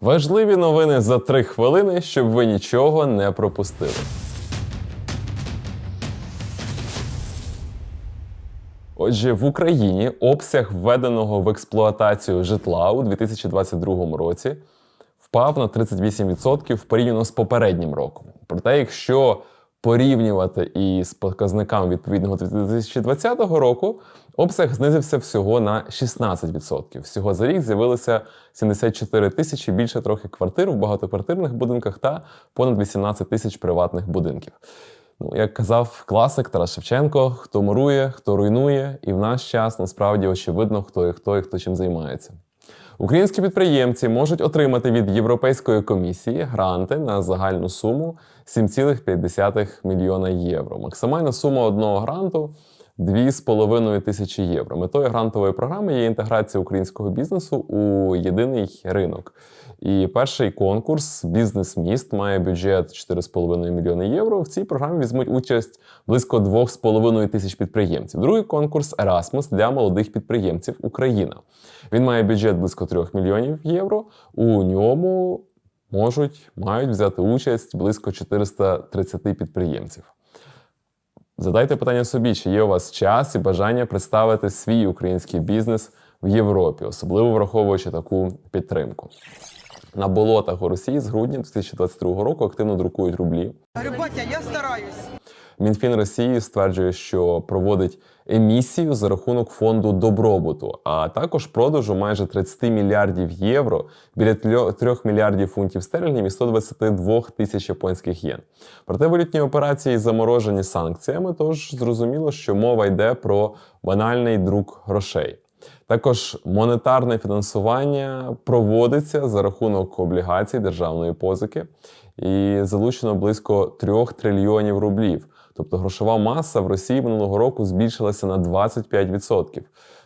Важливі новини за три хвилини, щоб ви нічого не пропустили. Отже, в Україні обсяг введеного в експлуатацію житла у 2022 році впав на 38% порівняно з попереднім роком. Проте, якщо порівнювати із показниками відповідного 2020 року, обсяг знизився всього на 16%. Всього за рік з'явилося 74 тисячі більше трохи квартир в багатоквартирних будинках та понад 18 тисяч приватних будинків. Ну, як казав класик Тарас Шевченко, хто мурує, хто руйнує, і в наш час насправді очевидно, хто і хто і хто чим займається. Українські підприємці можуть отримати від Європейської комісії гранти на загальну суму 7,5 мільйона євро. Максимальна сума одного гранту 2,5 тисячі євро. Метою грантової програми є інтеграція українського бізнесу у єдиний ринок. І перший конкурс Бізнес міст має бюджет 4,5 мільйони євро. В цій програмі візьмуть участь близько 2,5 тисяч підприємців. Другий конкурс Erasmus для молодих підприємців Україна. Він має бюджет близько 3 мільйонів євро. У ньому можуть мають взяти участь близько 430 підприємців. Задайте питання собі, чи є у вас час і бажання представити свій український бізнес в Європі, особливо враховуючи таку підтримку. На болотах у Росії з грудня 2022 року активно друкують рублі. Говорю, батя, я стараюсь. Мінфін Росії стверджує, що проводить емісію за рахунок фонду добробуту, а також продажу майже 30 мільярдів євро, біля 3 мільярдів фунтів стерлінгів і 122 тисяч японських єн. Проте валютні операції заморожені санкціями, тож зрозуміло, що мова йде про банальний друк грошей. Також монетарне фінансування проводиться за рахунок облігацій державної позики, і залучено близько 3 трильйонів рублів. Тобто грошова маса в Росії минулого року збільшилася на 25%.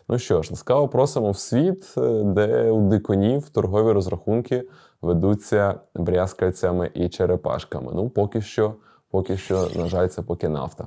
Ну що ж, ласкаво просимо в світ, е, де у дикунів торгові розрахунки ведуться брязкальцями і черепашками. Ну, поки що, поки що, на жаль, це поки нафта.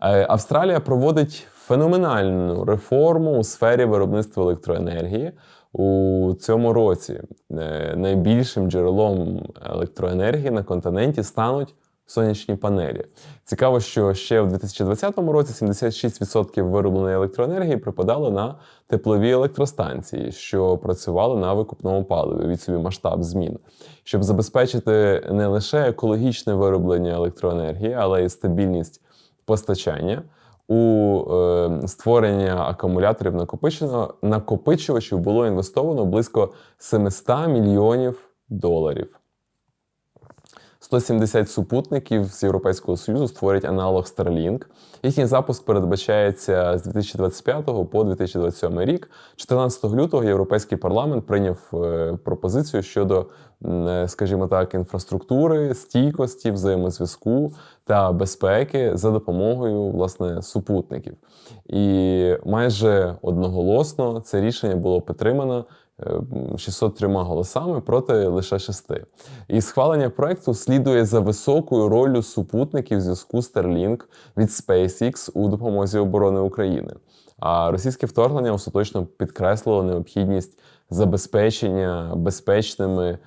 Е, Австралія проводить феноменальну реформу у сфері виробництва електроенергії. У цьому році е, найбільшим джерелом електроенергії на континенті стануть сонячні панелі. Цікаво, що ще в 2020 році 76% виробленої електроенергії припадало на теплові електростанції, що працювали на викупному паливі від собі масштаб змін, щоб забезпечити не лише екологічне вироблення електроенергії, але й стабільність постачання. У е, створення акумуляторів накопичувачів було інвестовано близько 700 мільйонів доларів. 170 супутників з Європейського Союзу створять аналог Starlink. Їхній запуск передбачається з 2025 по 2027 рік. 14 лютого Європейський парламент прийняв е, пропозицію щодо, е, скажімо так, інфраструктури, стійкості, взаємозв'язку та безпеки за допомогою власне супутників. І майже одноголосно це рішення було підтримано 603 голосами проти лише 6. І схвалення проекту слідує за високою роллю супутників зв'язку Starlink від SpaceX у допомозі оборони України. А російське вторгнення остаточно підкреслило необхідність забезпечення безпечними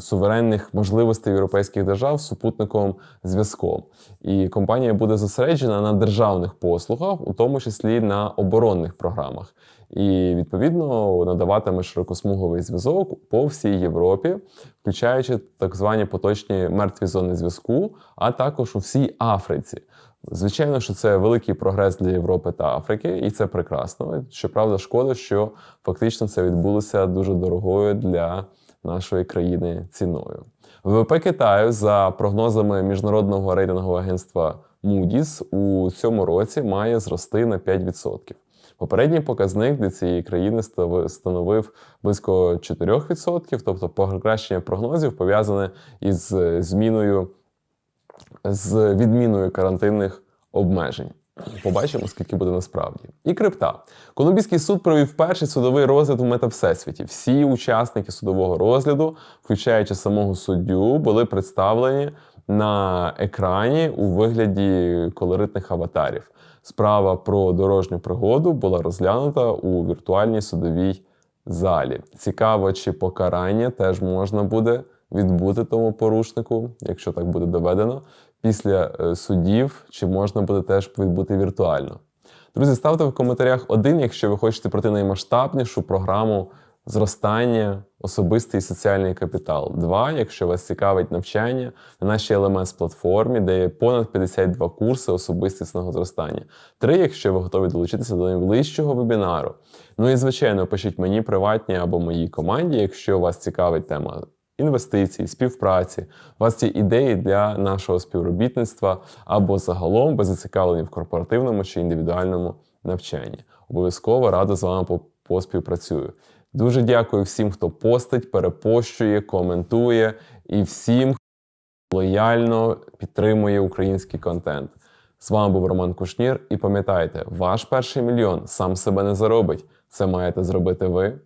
суверенних можливостей європейських держав супутниковим зв'язком. І компанія буде зосереджена на державних послугах, у тому числі на оборонних програмах. І відповідно надаватиме широкосмуговий зв'язок по всій Європі, включаючи так звані поточні мертві зони зв'язку, а також у всій Африці. Звичайно, що це великий прогрес для Європи та Африки, і це прекрасно. Щоправда, шкода, що фактично це відбулося дуже дорогою для нашої країни ціною. ВВП Китаю за прогнозами міжнародного рейтингового агентства Moody's у цьому році має зрости на 5%. Попередній показник для цієї країни становив близько 4%, тобто покращення прогнозів пов'язане із зміною з відміною карантинних обмежень. Побачимо, скільки буде насправді. І крипта. Колумбійський суд провів перший судовий розгляд у метавсесвіті. Всі учасники судового розгляду, включаючи самого суддю, були представлені на екрані у вигляді колоритних аватарів. Справа про дорожню пригоду була розглянута у віртуальній судовій залі. Цікаво, чи покарання теж можна буде відбути тому порушнику, якщо так буде доведено. Після е, судів, чи можна буде теж відбути віртуально. Друзі, ставте в коментарях один, якщо ви хочете пройти наймасштабнішу програму зростання, особистий і соціальний капітал. Два, якщо вас цікавить навчання на нашій LMS платформі, де є понад 52 курси особистісного зростання. Три, якщо ви готові долучитися до найближчого вебінару. Ну і звичайно, пишіть мені приватні або моїй команді, якщо вас цікавить тема. Інвестицій, співпраці, у вас є ідеї для нашого співробітництва або загалом ви зацікавлені в корпоративному чи індивідуальному навчанні. Обов'язково радо з вами по- поспівпрацюю. Дуже дякую всім, хто постить, перепощує, коментує і всім, хто лояльно підтримує український контент. З вами був Роман Кушнір. І пам'ятайте, ваш перший мільйон сам себе не заробить. Це маєте зробити ви.